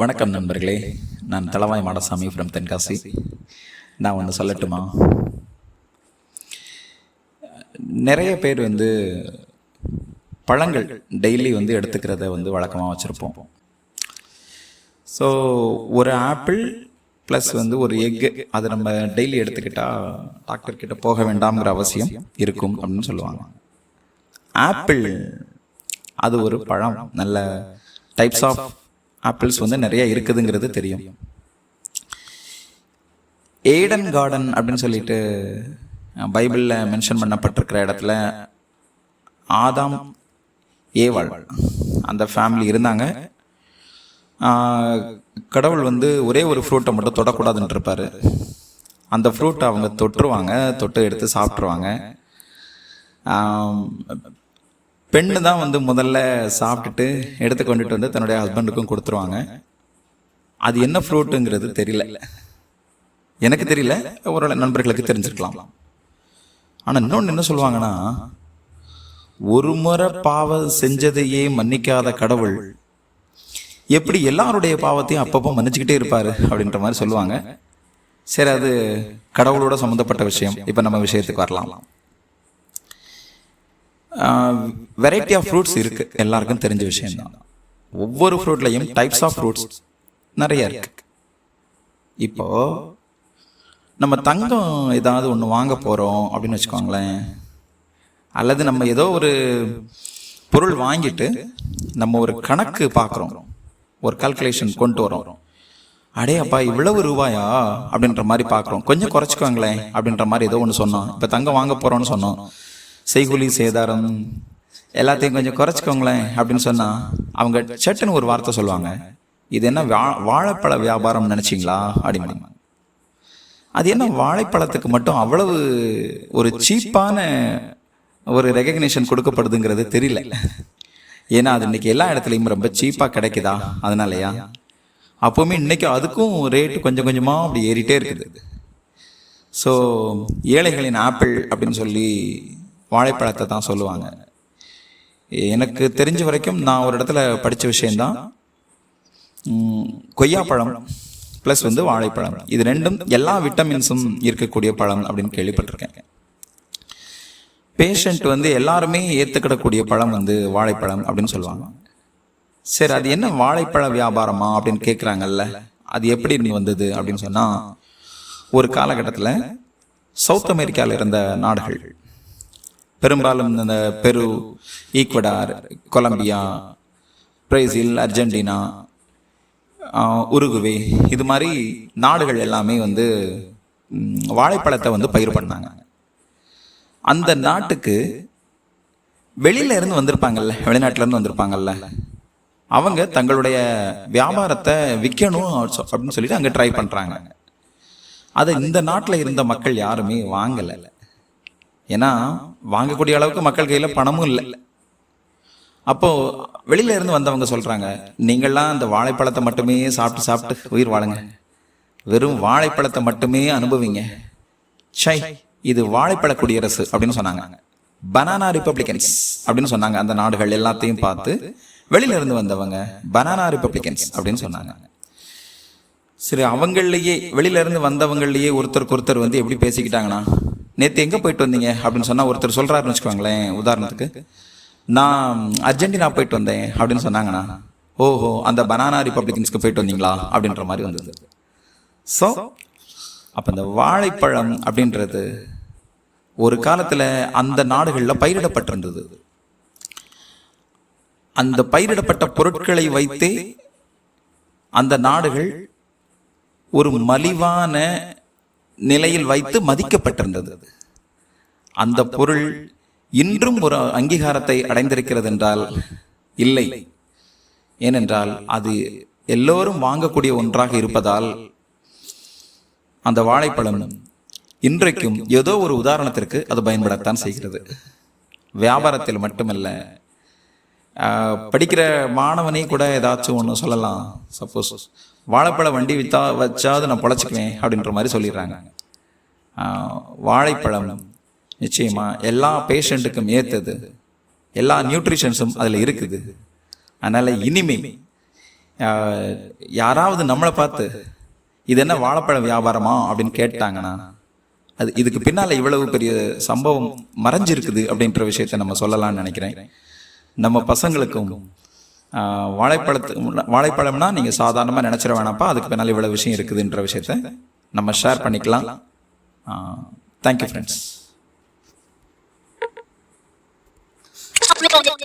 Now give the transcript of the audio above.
வணக்கம் நண்பர்களே. நான் தளவாய் மாடசாமி ஃப்ரம் தென்காசி. நான் ஒன்று சொல்லட்டுமா? நிறைய பேர் வந்து பழங்கள் டெய்லி வந்து எடுத்துக்கிறத வந்து வழக்கமாக வச்சுருப்போம். ஸோ ஒரு ஆப்பிள் ப்ளஸ் வந்து ஒரு எக்கு அதை நம்ம டெய்லி எடுத்துக்கிட்டால் டாக்டர் கிட்ட போக வேண்டாம்ங்கிற அவசியம் இருக்கும் அப்படின்னு சொல்லுவாங்க. ஆப்பிள் அது ஒரு பழம். நல்ல டைப்ஸ் ஆஃப் ஆப்பிள்ஸ் வந்து நிறைய இருக்குதுங்கிறது தெரியும். ஏடன் கார்டன் அப்படின்னு சொல்லிட்டு பைபிளில் மென்ஷன் பண்ணப்பட்டிருக்கிற இடத்துல ஆதாம் ஏவாள் அந்த ஃபேமிலி இருந்தாங்க. கடவுள் வந்து ஒரே ஒரு ஃப்ரூட்டை மட்டும் தொடக்கூடாதுன்னு இருப்பார். அந்த ஃப்ரூட்டை அவங்க தொட்டுருவாங்க தொட்டு எடுத்து சாப்பிட்ருவாங்க பெண்ணு தான் வந்து முதல்ல சாப்பிட்டுட்டு எடுத்து கொண்டுட்டு வந்து தன்னுடைய ஹஸ்பண்டுக்கும் கொடுத்துருவாங்க. அது என்ன ஃப்ரூட்டுங்கிறது தெரியல. எனக்கு தெரியல ஒரு நண்பர்களுக்கு தெரிஞ்சிருக்கலாம். ஆனால் இன்னொன்று என்ன சொல்லுவாங்கன்னா ஒரு முறை பாவம் செஞ்சதையே மன்னிக்காத கடவுள் எப்படி எல்லாருடைய பாவத்தையும் அப்பப்போ மன்னிச்சுக்கிட்டே இருப்பார் அப்படின்ற மாதிரி சொல்லுவாங்க. சரி அது கடவுளோட சம்மந்தப்பட்ட விஷயம். இப்போ நம்ம விஷயத்துக்கு வரலாம். வெரைட்டி ஆஃப் ஃப்ரூட்ஸ் இருக்குது எல்லாருக்கும் தெரிஞ்ச விஷயம் தான் ஒவ்வொரு ஃப்ரூட்லையும் டைப்ஸ் ஆஃப் ஃப்ரூட்ஸ் நிறைய இருக்கு. இப்போ நம்ம தங்கம் ஏதாவது ஒன்று வாங்க போகிறோம் அப்படின்னு வச்சுக்கோங்களேன். அல்லது நம்ம ஏதோ ஒரு பொருள் வாங்கிட்டு நம்ம ஒரு கணக்கு பார்க்குறோம். ஒரு கால்குலேஷன் கொண்டு வரோம். அடே அப்பா இவ்வளவு ரூபாயா? அப்படின்ற மாதிரி பார்க்குறோம். கொஞ்சம் குறைச்சிக்கோங்களேன். அப்படின்ற மாதிரி ஏதோ ஒன்று சொன்னோம். இப்போ தங்கம் வாங்க போகிறோன்னு சொன்னோம். செய்குலி சேதாரம் எல்லாத்தையும் கொஞ்சம் குறைச்சிக்கோங்களேன் அப்படின்னு சொன்னால் அவங்க சட்டுன்னு ஒரு வார்த்தை சொல்லுவாங்க. இது என்ன வா வாழைப்பழ வியாபாரம் நினச்சிங்களா? அப்படிம்பாங்க. அது என்ன வாழைப்பழத்துக்கு மட்டும் அவ்வளவு ஒரு சீப்பான ஒரு ரெகக்னிஷன் கொடுக்கப்படுதுங்கிறது தெரியல. ஏன்னா அது இன்னைக்கு எல்லா இடத்துலையும் ரொம்ப சீப்பாக கிடைக்குதா? அதனாலயா? அப்போவுமே இன்னைக்கு அதுக்கும் ரேட்டு கொஞ்சம் கொஞ்சமாக அப்படி ஏறிட்டே இருக்குது. ஸோ ஏழைகளின் ஆப்பிள் அப்படின்னு சொல்லி வாழைப்பழத்தை தான் சொல்லுவாங்க. எனக்கு தெரிஞ்ச வரைக்கும் நான் ஒரு இடத்துல படித்த விஷயந்தான் கொய்யாப்பழம் ப்ளஸ் வந்து வாழைப்பழம். இது ரெண்டும் எல்லா விட்டமின்ஸும் இருக்கக்கூடிய பழம் அப்படின்னு கேள்விப்பட்டிருக்கேன். பேஷண்ட் வந்து எல்லாருமே ஏற்றுக்கிடக்கூடிய பழம் வந்து வாழைப்பழம் அப்படின்னு சொல்லுவாங்க. சரி அது என்ன வாழைப்பழ வியாபாரமா அப்படின்னு கேட்குறாங்கல்ல அது எப்படி நீ வந்தது அப்படின்னு சொன்னால் ஒரு காலகட்டத்தில் சவுத் அமெரிக்காவில் இருந்த நாடுகள் பெரும்பாலும் இந்த Peru Ecuador Colombia Brazil Argentina Uruguay இது மாதிரி நாடுகள் எல்லாமே வந்து வாழைப்பழத்தை வந்து பயிர் பண்ணாங்க. அந்த நாட்டுக்கு வெளியில இருந்து வந்திருப்பாங்கல்ல வெளிநாட்டுல இருந்து வந்திருப்பாங்கல்ல அவங்க தங்களுடைய வியாபாரத்தை விற்கணும் அப்படின்னு சொல்லிட்டு அங்கே ட்ரை பண்றாங்க. அதை இந்த நாட்டில் இருந்த மக்கள் யாருமே வாங்கலை. ஏன்னா வாங்கக்கூடிய அளவுக்கு மக்கள் கையில் பணமும் இல்லை. அப்போது வெளியில இருந்து வந்தவங்க சொல்கிறாங்க நீங்கள்லாம் அந்த வாழைப்பழத்தை மட்டுமே சாப்பிட்டு சாப்பிட்டு உயிர் வாழுங்க. வெறும் வாழைப்பழத்தை மட்டுமே அனுபவிங்க. சை இது வாழைப்பழ குடியரசு அப்படின்னு சொன்னாங்க. பனானா ரிப்பப்ளிகன்ஸ் அப்படின்னு சொன்னாங்க. அந்த நாடுகள் எல்லாத்தையும் பார்த்து வெளியில இருந்து வந்தவங்க பனானா ரிப்பப்ளிகன்ஸ் அப்படின்னு சொன்னாங்க. சரி அவங்களையே வெளியில இருந்து வந்தவங்களையே ஒருத்தருக்கு ஒருத்தர் வந்து எப்படி பேசிக்கிட்டாங்கன்னா நேற்று எங்கே போயிட்டு வந்தீங்க? அப்படின்னு சொன்னால் ஒருத்தர் சொல்கிறாருன்னு வச்சுக்கோங்களேன் உதாரணத்துக்கு. நான் அர்ஜென்டினா போயிட்டு வந்தேன் அப்படின்னு சொன்னாங்கண்ணா ஓஹோ அந்த பனானா ரிப்பப்ளிகன்ஸ்க்கு போயிட்டு வந்தீங்களா? அப்படின்ற மாதிரி வந்தது. ஸோ அப்போ இந்த வாழைப்பழம் அப்படின்றது ஒரு காலத்தில் அந்த நாடுகளில் பயிரிடப்பட்டிருந்தது. அந்த பயிரிடப்பட்ட பொருட்களை வைத்தே அந்த நாடுகள் ஒரு மலிவான நிலையில் வைத்து மதிக்கப்பட்டிருந்தது. அந்த பொருள் இன்றும் ஒரு அங்கீகாரத்தை அடைந்திருக்கிறது என்றால் இல்லை. ஏனென்றால் அது எல்லோரும் வாங்கக்கூடிய ஒன்றாக இருப்பதால் அந்த வாழைப்பழம் இன்றைக்கும் ஏதோ ஒரு உதாரணத்திற்கு அது பயன்படத்தான் செய்கிறது. வியாபாரத்தில் மட்டுமல்ல படிக்கிற மாணவனே கூட ஏதாச்சும் ஒன்று சொல்லலாம். சப்போஸ் வாழைப்பழ வண்டி வித்தா வச்சாவது நான் பொழைச்சிக்குவேன் அப்படின்ற மாதிரி சொல்லிடுறாங்க. வாழைப்பழம் நிச்சயமாக எல்லா பேஷண்ட்டுக்கும் ஏற்றது எல்லா நியூட்ரிஷன்ஸும் அதில் இருக்குது. அதனால் இனிமே யாராவது நம்மளை பார்த்து இது என்ன வாழைப்பழ வியாபாரமா? அப்படின்னு கேட்டாங்கன்னா அது இதுக்கு பின்னால் இவ்வளவு பெரிய சம்பவம் மறைஞ்சிருக்குது அப்படின்ற விஷயத்த நம்ம சொல்லலாம்னு நினைக்கிறேன். நம்ம பசங்களுக்கும் வாழைப்பழத்து வாழைப்பழம்னா நீங்கள் சாதாரணமாக நினச்சிட வேணாப்பா அதுக்கு பின்னால் இவ்வளோ விஷயம் இருக்குதுன்ற விஷயத்த நம்ம ஷேர் பண்ணிக்கலாம். Thank you friends